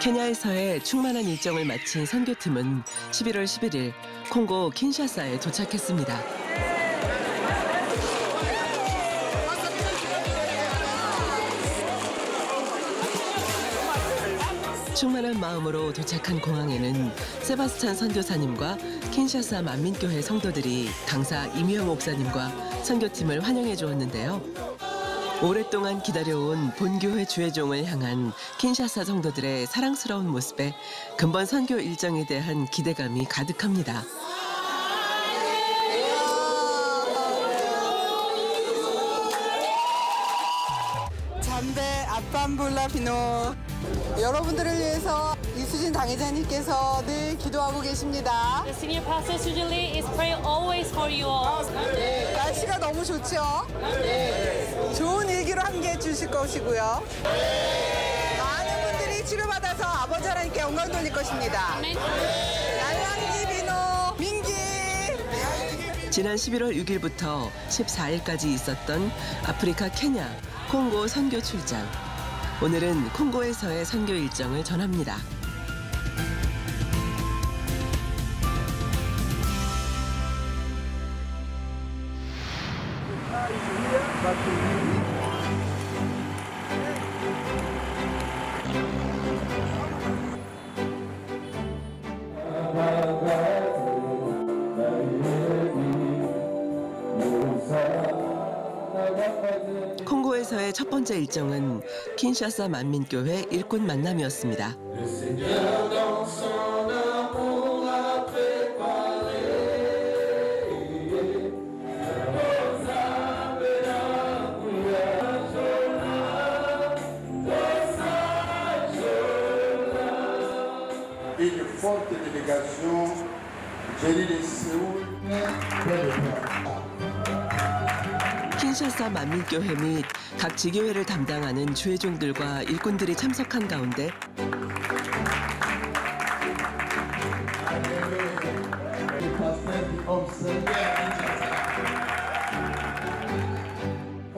케냐에서의 충만한 일정을 마친 선교팀은 11월 11일 콩고 킨샤사에 도착했습니다. 충만한 마음으로 도착한 공항에는 세바스찬 선교사님과 킨샤사 만민교회 성도들이 강사 이미영 목사님과 선교팀을 환영해 주었는데요. 오랫동안 기다려온 본교회 주회종을 향한 킨샤사 성도들의 사랑스러운 모습에 근본 선교 일정에 대한 기대감이 가득합니다. 잠배 아빤불라 비노 여러분들을 위해서 이 수진 당회자님께서 늘 기도하고 계십니다. The senior pastor Sujali is praying always for you all. 날씨가 너무 좋죠? 좋은 일기로 함께 해 주실 것이고요. 많은 분들이 치료받아서 아버지 하나님께 영광 돌릴 것입니다. 날랑기 비노 민기 지난 11월 6일부터 14일까지 있었던 아프리카 케냐 콩고 선교 출장. 오늘은 콩고에서의 선교 일정을 전합니다. 번째 일정은 킨샤사 만민교회 일꾼 만남이었습니다. une forte délégation, Jerry de 킨샤사 만민교회 및 각 지교회를 담당하는 주회종들과 일꾼들이 참석한 가운데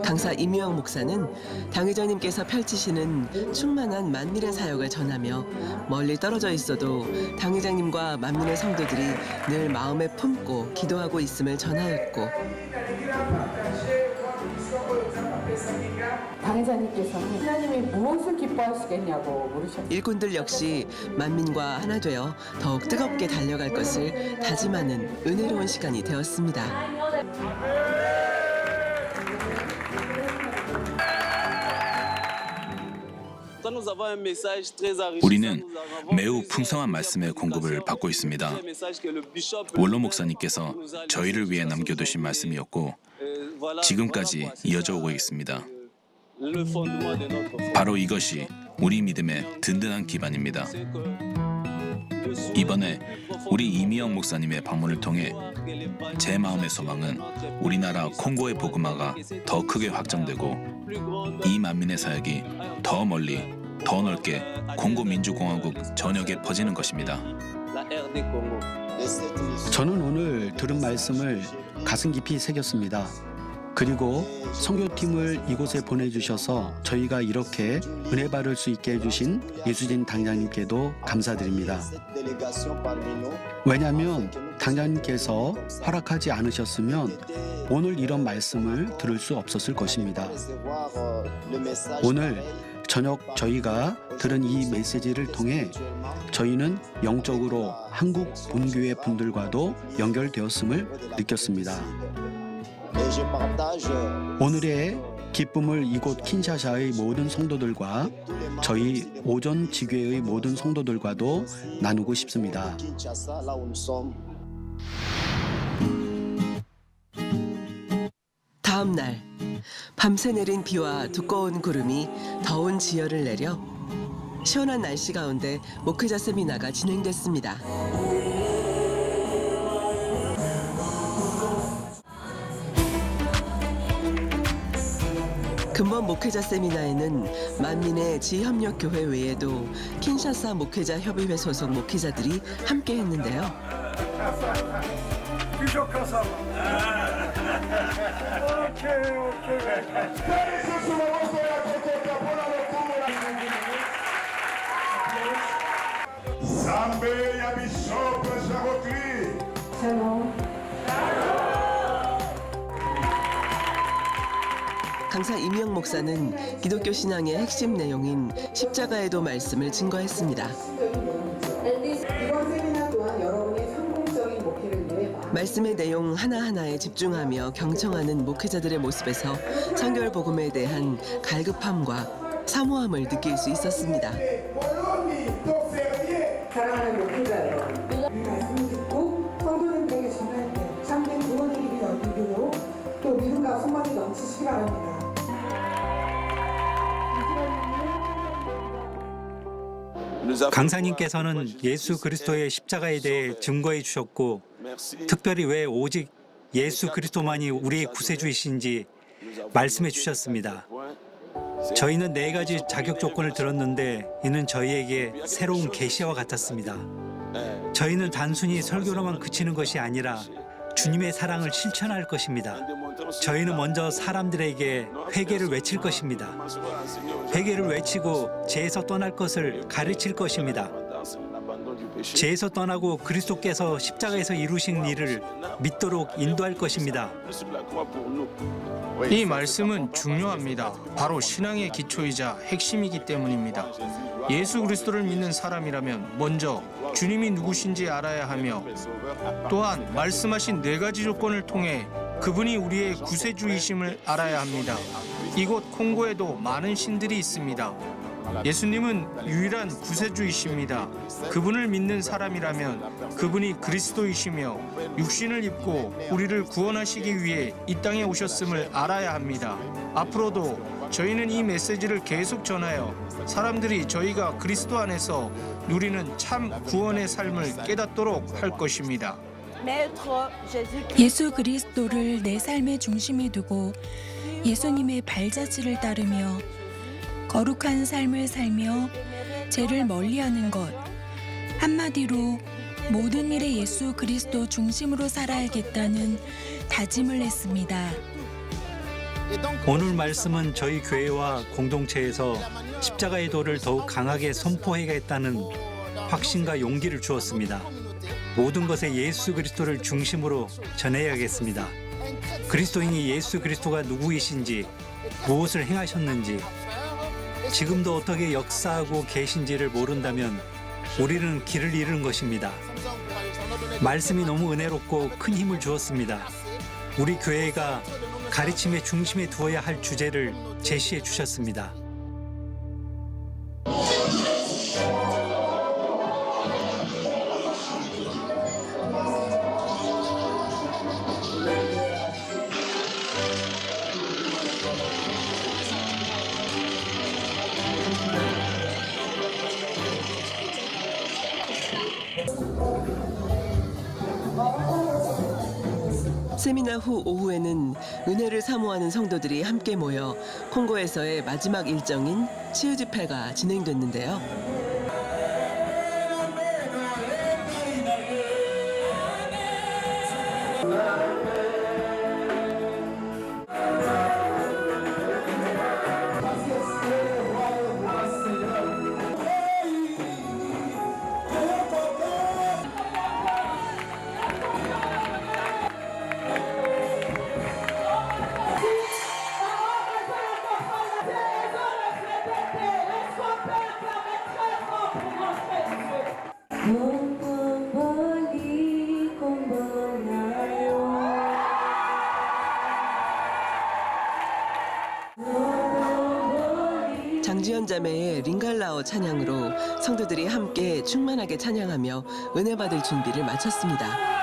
강사 이미영 목사는 당회장님께서 펼치시는 충만한 만민의 사역을 전하며 멀리 떨어져 있어도 당회장님과 만민의 성도들이 늘 마음에 품고 기도하고 있음을 전하였고 당회자님께서는 하나님이 무엇을 기뻐하시겠냐고 물으셨어요. 일꾼들 역시 만민과 하나 되어 더욱 뜨겁게 달려갈 것을 다짐하는 은혜로운 시간이 되었습니다. 우리는 매우 풍성한 말씀의 공급을 받고 있습니다. 원로 목사님께서 저희를 위해 남겨두신 말씀이었고 지금까지 이어져 오고 있습니다. 바로 이것이 우리 믿음의 든든한 기반입니다. 이번에 우리 이미영 목사님의 방문을 통해 제 마음의 소망은 우리나라 콩고의 복음화가 더 크게 확장되고 이 만민의 사역이 더 멀리 더 넓게 콩고 민주공화국 전역에 퍼지는 것입니다. 저는 오늘 들은 말씀을 가슴 깊이 새겼습니다. 그리고 선교팀을 이곳에 보내주셔서 저희가 이렇게 은혜 받을 수 있게 해주신 예수진 당장님께도 감사드립니다. 왜냐하면 당장님께서 허락하지 않으셨으면 오늘 이런 말씀을 들을 수 없었을 것입니다. 오늘 저녁 저희가 들은 이 메시지를 통해 저희는 영적으로 한국 본교회 분들과도 연결되었음을 느꼈습니다. 오늘의 기쁨을 이곳 킨샤샤의 모든 성도들과 저희 오전 지교회의 모든 성도들과도 나누고 싶습니다. 다음 날 밤새 내린 비와 두꺼운 구름이 더운 지열을 내려 시원한 날씨 가운데 목회자 세미나가 진행됐습니다. 금번 목회자 세미나에는 만민의 지협력교회 외에도 킨샤사 목회자 협의회 소속 목회자들이 함께 했는데요. 강사 임영 목사는 기독교 신앙의 핵심 내용인 십자가에도 말씀을 증거했습니다. 말씀의 내용 하나하나에 집중하며 경청하는 목회자들의 모습에서 성결 복음에 대한 갈급함과 사모함을 느낄 수 있었습니다. 사랑하는 강사님께서는 예수 그리스도의 십자가에 대해 증거해 주셨고 특별히 왜 오직 예수 그리스도만이 우리의 구세주이신지 말씀해 주셨습니다. 저희는 네 가지 자격 조건을 들었는데 이는 저희에게 새로운 계시와 같았습니다. 저희는 단순히 설교로만 그치는 것이 아니라 주님의 사랑을 실천할 것입니다. 저희는 먼저 사람들에게 회개를 외칠 것입니다. 회개를 외치고 죄에서 떠날 것을 가르칠 것입니다. 죄에서 떠나고 그리스도께서 십자가에서 이루신 일을 믿도록 인도할 것입니다. 이 말씀은 중요합니다. 바로 신앙의 기초이자 핵심이기 때문입니다. 예수 그리스도를 믿는 사람이라면 먼저 주님이 누구신지 알아야 하며 또한 말씀하신 네 가지 조건을 통해 그분이 우리의 구세주이심을 알아야 합니다. 이곳 콩고에도 많은 신들이 있습니다. 예수님은 유일한 구세주이십니다. 그분을 믿는 사람이라면 그분이 그리스도이시며 육신을 입고 우리를 구원하시기 위해 이 땅에 오셨음을 알아야 합니다. 앞으로도 저희는 이 메시지를 계속 전하여 사람들이 저희가 그리스도 안에서 누리는 참 구원의 삶을 깨닫도록 할 것입니다. 예수 그리스도를 내 삶의 중심에 두고 예수님의 발자취를 따르며 거룩한 삶을 살며 죄를 멀리하는 것 한마디로 모든 일에 예수 그리스도 중심으로 살아야겠다는 다짐을 했습니다. 오늘 말씀은 저희 교회와 공동체에서 십자가의 도를 더욱 강하게 선포해야겠다는 확신과 용기를 주었습니다. 모든 것에 예수 그리스도를 중심으로 전해야겠습니다. 그리스도인이 예수 그리스도가 누구이신지 무엇을 행하셨는지 지금도 어떻게 역사하고 계신지를 모른다면 우리는 길을 잃은 것입니다. 말씀이 너무 은혜롭고 큰 힘을 주었습니다. 우리 교회가 가르침의 중심에 두어야 할 주제를 제시해 주셨습니다. 세미나 후 오후에는 은혜를 사모하는 성도들이 함께 모여 콩고에서의 마지막 일정인 치유 집회가 진행됐는데요. 장지연 자매의 링갈라오 찬양으로 성도들이 함께 충만하게 찬양하며 은혜 받을 준비를 마쳤습니다.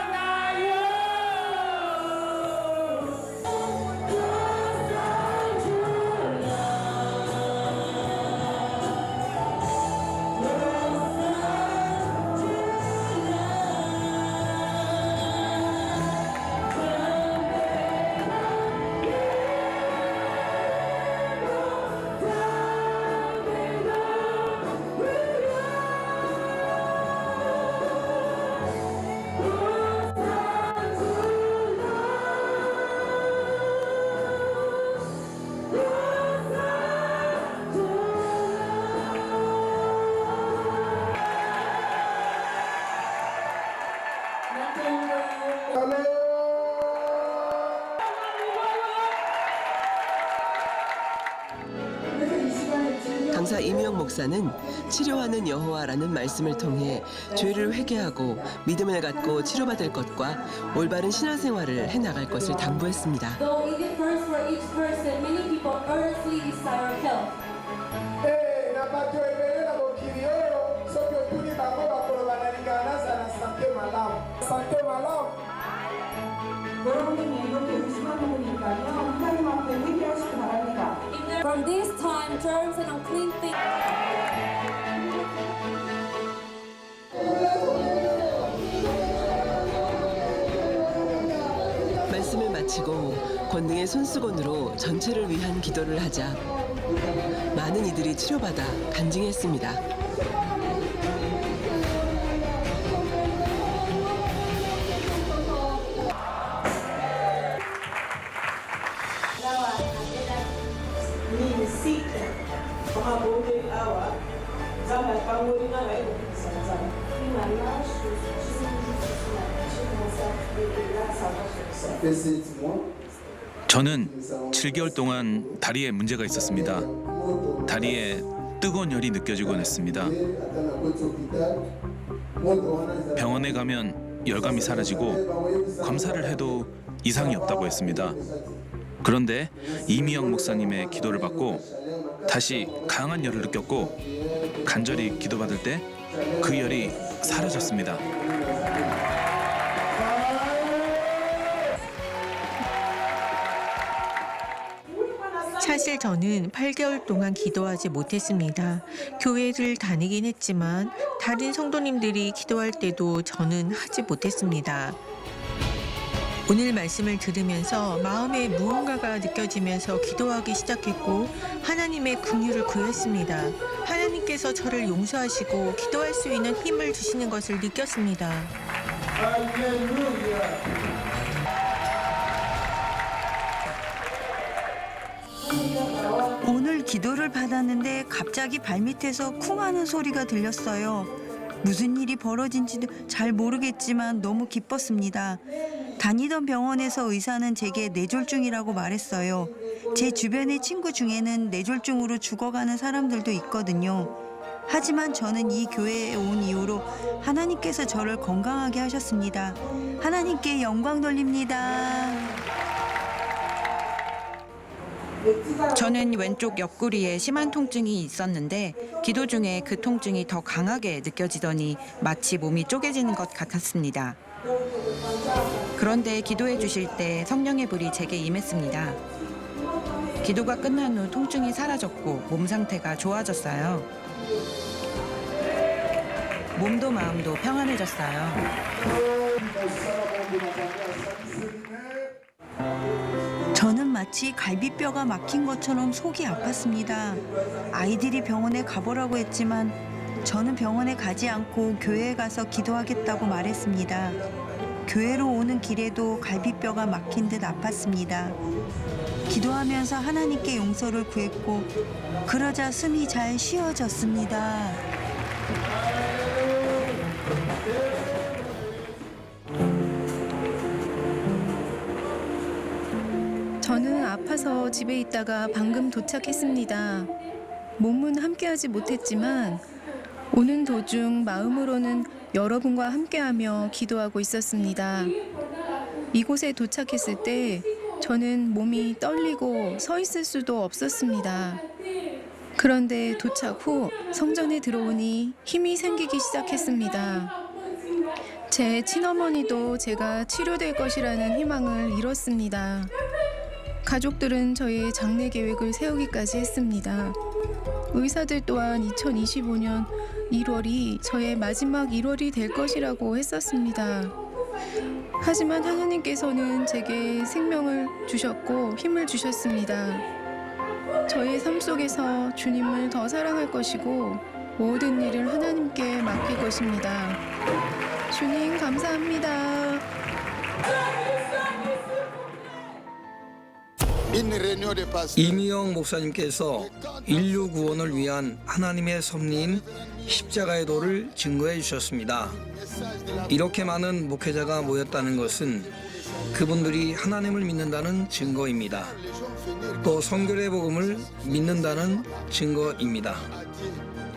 이미영 목사는 치료하는 여호와라는 말씀을 통해 죄를 회개하고 믿음을 갖고 치료받을 것과 올바른 신앙생활을 해나갈 것을 당부했습니다. Eh, 여러분이 이렇게 의심하는 있다면 하나님 앞에 회개하시기 바랍니다. From this time, germs and unclean things. 말씀을 마치고 권능의 손수건으로 전체를 위한 기도를 하자 많은 이들이 치료받아 간증했습니다. 저는 7개월 동안 다리에 문제가 있었습니다. 다리에 뜨거운 열이 느껴지곤 했습니다. 병원에 가면 열감이 사라지고 검사를 해도 이상이 없다고 했습니다. 그런데 이미영 목사님의 기도를 받고 다시 강한 열을 느꼈고 간절히 기도받을 때 그 열이 사라졌습니다. 사실 저는 8개월 동안 기도하지 못했습니다. 교회를 다니긴 했지만 다른 성도님들이 기도할 때도 저는 하지 못했습니다. 오늘 말씀을 들으면서 마음에 무언가가 느껴지면서 기도하기 시작했고 하나님의 긍휼을 구했습니다. 하나님께서 저를 용서하시고 기도할 수 있는 힘을 주시는 것을 느꼈습니다. 기도를 받았는데 갑자기 발밑에서 쿵 하는 소리가 들렸어요. 무슨 일이 벌어진지도 잘 모르겠지만 너무 기뻤습니다. 다니던 병원에서 의사는 제게 뇌졸중이라고 말했어요. 제 주변의 친구 중에는 뇌졸중으로 죽어가는 사람들도 있거든요. 하지만 저는 이 교회에 온 이후로 하나님께서 저를 건강하게 하셨습니다. 하나님께 영광 돌립니다. 저는 왼쪽 옆구리에 심한 통증이 있었는데 기도 중에 그 통증이 더 강하게 느껴지더니 마치 몸이 쪼개지는 것 같았습니다. 그런데 기도해 주실 때 성령의 불이 제게 임했습니다. 기도가 끝난 후 통증이 사라졌고 몸 상태가 좋아졌어요. 몸도 마음도 평안해졌어요. 마치 갈비뼈가 막힌 것처럼 속이 아팠습니다. 아이들이 병원에 가보라고 했지만 저는 병원에 가지 않고 교회에 가서 기도하겠다고 말했습니다. 교회로 오는 길에도 갈비뼈가 막힌 듯 아팠습니다. 기도하면서 하나님께 용서를 구했고 그러자 숨이 잘 쉬어졌습니다. 아파서 집에 있다가 방금 도착했습니다. 몸은 함께하지 못했지만 오는 도중 마음으로는 여러분과 함께하며 기도하고 있었습니다. 이곳에 도착했을 때 저는 몸이 떨리고 서 있을 수도 없었습니다. 그런데 도착 후 성전에 들어오니 힘이 생기기 시작했습니다. 제 친어머니도 제가 치료될 것이라는 희망을 잃었습니다. 가족들은 저의 장례 계획을 세우기까지 했습니다. 의사들 또한 2025년 1월이 저의 마지막 1월이 될 것이라고 했었습니다. 하지만 하나님께서는 제게 생명을 주셨고 힘을 주셨습니다. 저의 삶 속에서 주님을 더 사랑할 것이고 모든 일을 하나님께 맡길 것입니다. 주님 감사합니다. 이미영 목사님께서 인류 구원을 위한 하나님의 섭리인 십자가의 도를 증거해 주셨습니다. 이렇게 많은 목회자가 모였다는 것은 그분들이 하나님을 믿는다는 증거입니다. 또 성결의 복음을 믿는다는 증거입니다.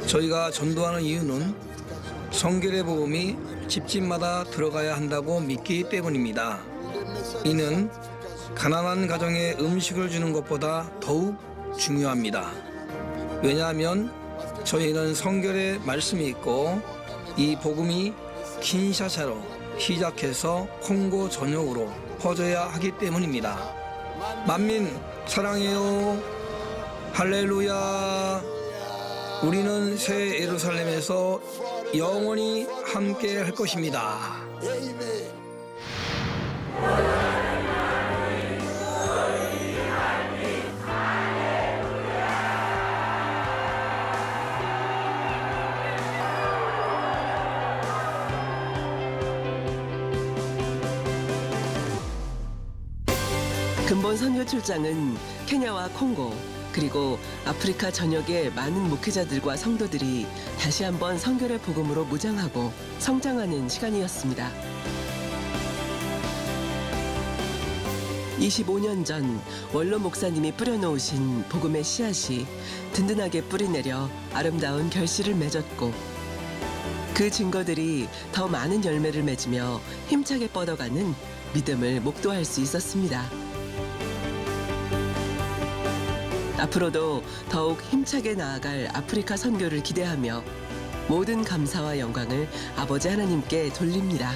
저희가 전도하는 이유는 성결의 복음이 집집마다 들어가야 한다고 믿기 때문입니다. 이는 가난한 가정에 음식을 주는 것보다 더욱 중요합니다. 왜냐하면 저희는 성결의 말씀이 있고 이 복음이 킨샤사로 시작해서 콩고 전역으로 퍼져야 하기 때문입니다. 만민 사랑해요. 할렐루야. 우리는 새 예루살렘에서 영원히 함께 할 것입니다. 근본 선교 출장은 케냐와 콩고 그리고 아프리카 전역의 많은 목회자들과 성도들이 다시 한번 성결의 복음으로 무장하고 성장하는 시간이었습니다. 25년 전 원로 목사님이 뿌려놓으신 복음의 씨앗이 든든하게 뿌리내려 아름다운 결실을 맺었고 그 증거들이 더 많은 열매를 맺으며 힘차게 뻗어가는 믿음을 목도할 수 있었습니다. 앞으로도 더욱 힘차게 나아갈 아프리카 선교를 기대하며 모든 감사와 영광을 아버지 하나님께 돌립니다.